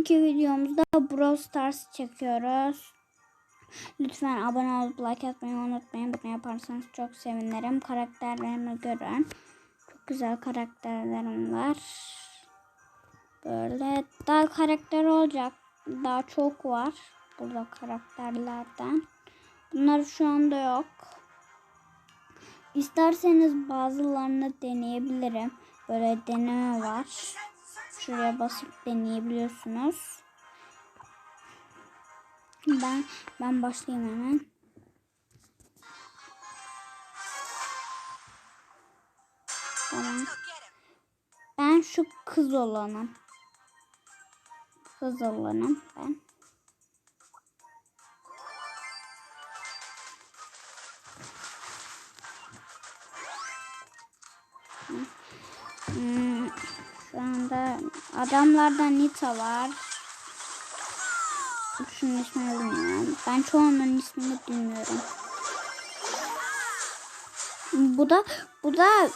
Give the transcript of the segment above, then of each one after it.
Bugünkü videomuzda Brawl Stars çekiyoruz. Lütfen abone olup like atmayı unutmayın. Bunu yaparsanız çok sevinirim. Karakterlerimi görün. Çok güzel karakterlerim var. Böyle daha karakter olacak. Daha çok var. Burada karakterlerden. Bunlar şu anda yok. İsterseniz bazılarını deneyebilirim. Böyle deneme var. Şuraya basıp deneyebiliyorsunuz. Ben ben başlayayım hemen. Tamam. Ben şu kız olanım. Kız olanım ben. Hmm, şu anda adamlarda Nita var. Şunun ismini bilmiyorum. Ben çoğunun ismini bilmiyorum. Bu da bu da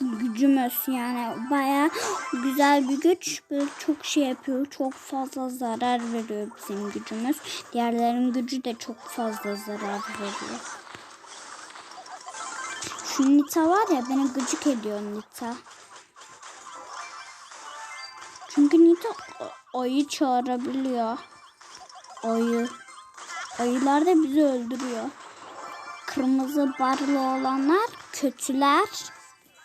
gücümüz yani baya güzel bir güç. Böyle çok şey yapıyor. Çok fazla zarar veriyor bizim gücümüz. Diğerlerin gücü de çok fazla zarar veriyor. Şu Nita var ya beni gıcık ediyor Nita. Nita ayı çağırabiliyor. Ayı. Ayılar da bizi öldürüyor. Kırmızı barlı olanlar kötüler.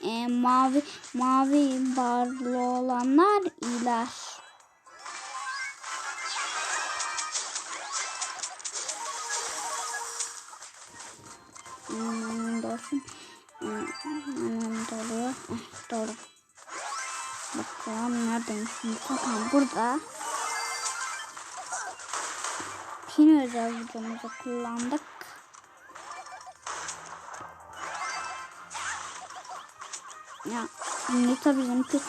E, mavi mavi barlı olanlar iyiler. Hmm, dostum. Hmm, hemen doluyor. Eh, dolu. Bakalım neredeymiş şimdi? Tamam burada. Yine özel videomuzu kullandık. Ya Nita bizimki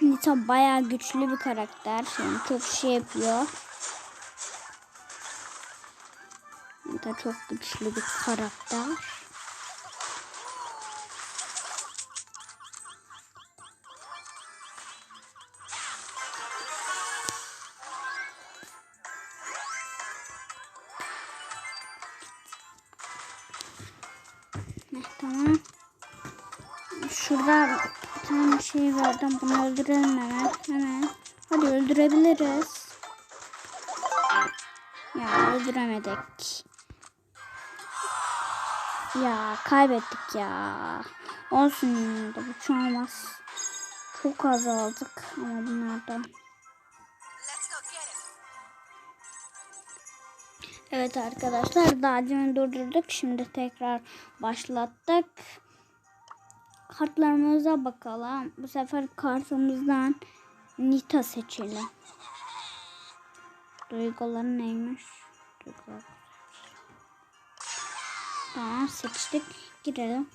Nita bayağı güçlü bir karakter. Yani çok şey yapıyor. Nita çok güçlü bir karakter. Tamam. Şurada bir tane şey verdim. Bunu öldürelim hemen. Hemen. Hadi öldürebiliriz. Ya öldüremedik. Ya kaybettik ya. Olsun yine de şey olmaz. Çok az aldık ama bunlardan. Evet arkadaşlar daha demin durdurduk. Şimdi tekrar başlattık. Kartlarımıza bakalım. Bu sefer kartımızdan Nita seçelim. Duyguları neymiş? Duygular. Tamam seçtik. Girelim.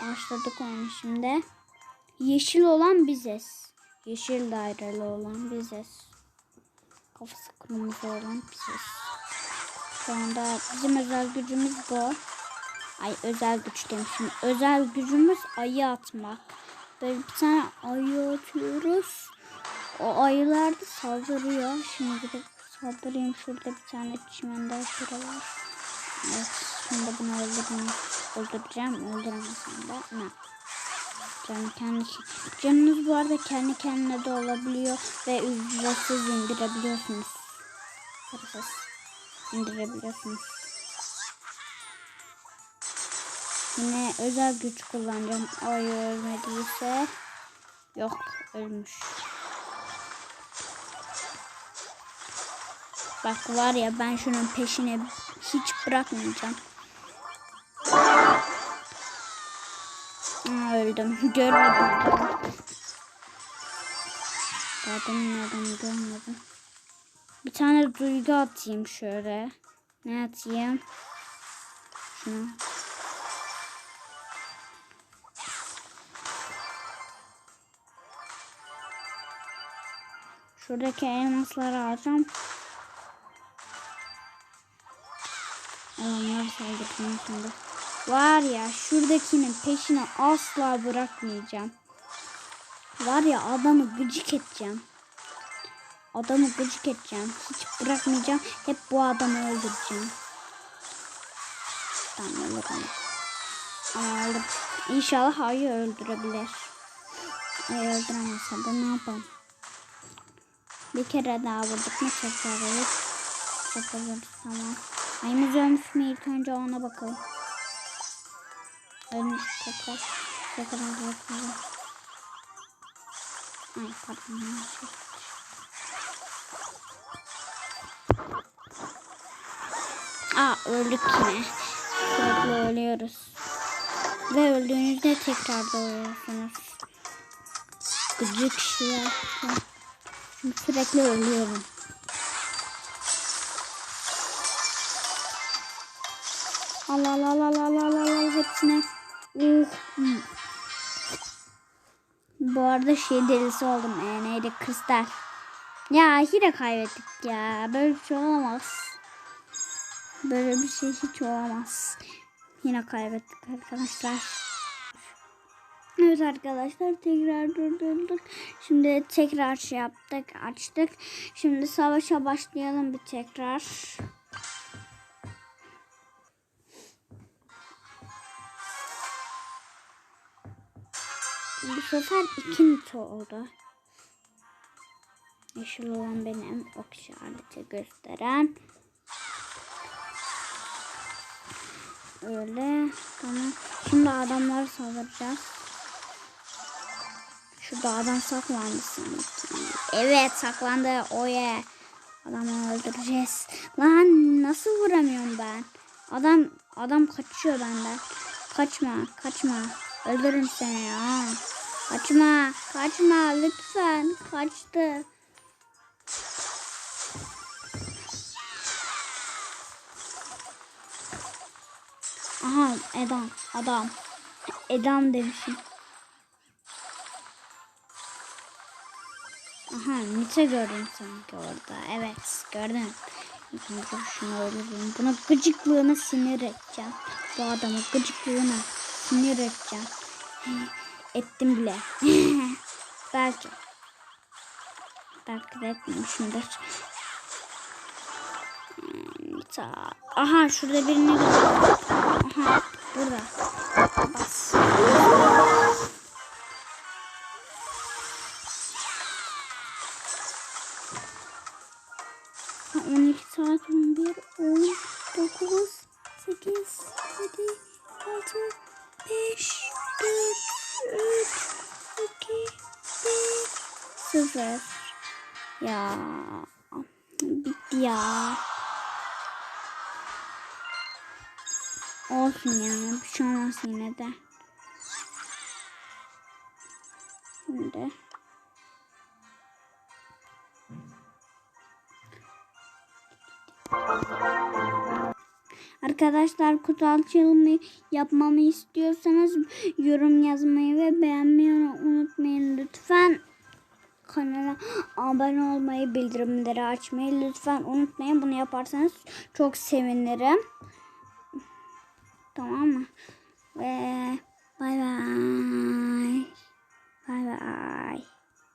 Başladık oyunu şimdi. Yeşil olan biziz. Yeşil daireli olan biziz. Kafası kırmızı olan biziz. Şu anda bizim özel gücümüz bu. Ay özel güç demişim. Özel gücümüz ayı atmak. Böyle bir tane ayı atıyoruz. O ayılar da saldırıyor. Şimdi gidip saldırayım. Şurada bir tane çimende şura var. Evet. Şimdi bunu öldüreyim. Öldüreceğim. Öldüremezsem de. Ne? Canım kendi canınız bu arada kendi kendine de olabiliyor ve ücretsiz indirebiliyorsunuz. Parasız indirebiliyorsunuz. Yine özel güç kullanacağım. Ay ölmediyse yok ölmüş. Bak var ya ben şunun peşine hiç bırakmayacağım. Öldüm. Görmedim. Adamın adamı görmedim. Bir tane duygu atayım şöyle. Ne atayım? Şunu. Şuradaki elmasları alacağım. Adamlar saldırıyor şimdi. Var ya şuradakinin peşini asla bırakmayacağım. Var ya adamı gıcık edeceğim. Adamı gıcık edeceğim. Hiç bırakmayacağım. Hep bu adamı öldüreceğim. Tamam. Ama öldür. İnşallah ayı öldürebilir. Ayı öldüremezse de ne yapalım? Bir kere daha vurduk mu çekebiliriz. Çekebiliriz tamam. Ayımız ölmüş mü ilk önce ona bakalım. Ölmüş tekrar. Tekrar bakalım. Ay pardon. Aa öldük yine. Sürekli ölüyoruz. Ve öldüğünüzde tekrar doğuyorsunuz. Gıcık kişiler. Çünkü sürekli ölüyorum. Allah Allah Allah Allah Allah Allah hepsine. Uh. Bu arada şey delisi oldum. E, neydi? Kristal. Ya yine kaybettik ya. Böyle bir şey olamaz. Böyle bir şey hiç olamaz. Yine kaybettik arkadaşlar. Evet arkadaşlar tekrar durdurduk. Şimdi tekrar şey yaptık açtık. Şimdi savaşa başlayalım bir tekrar. Bu sefer ikinci oldu. Yeşil olan benim ok işareti gösteren. Öyle. Tamam. Şimdi adamları saldıracağız. Şurada adam saklandı sanki. Evet saklandı. Oye. Adamı öldüreceğiz. Lan nasıl vuramıyorum ben? Adam adam kaçıyor benden. Kaçma, kaçma. Öldürürüm seni ya. Kaçma, kaçma lütfen. Kaçtı. Aha Edam, adam. Edam demişim. Aha Nite gördüm sanki orada. Evet gördüm. Şimdi şunu öldüreyim. Buna gıcıklığına sinir edeceğim. Bu adamı gıcıklığına sinir edeceğim. Ettim bile. Belki. Belki de etmemişimdir. Nite. Aha şurada birini gördüm. Aha burada. Bas. 12 saat 11 10 9 8 7 6 5 4 2 1 0 Ya bitti ya. Olsun ya. Bir şey olmaz yine de. Şimdi. Arkadaşlar kutu açılımı yapmamı istiyorsanız yorum yazmayı ve beğenmeyi unutmayın lütfen. Abone olmayı, bildirimleri açmayı lütfen unutmayın. Bunu yaparsanız çok sevinirim. Tamam mı? Ve bay bay. Bay bay.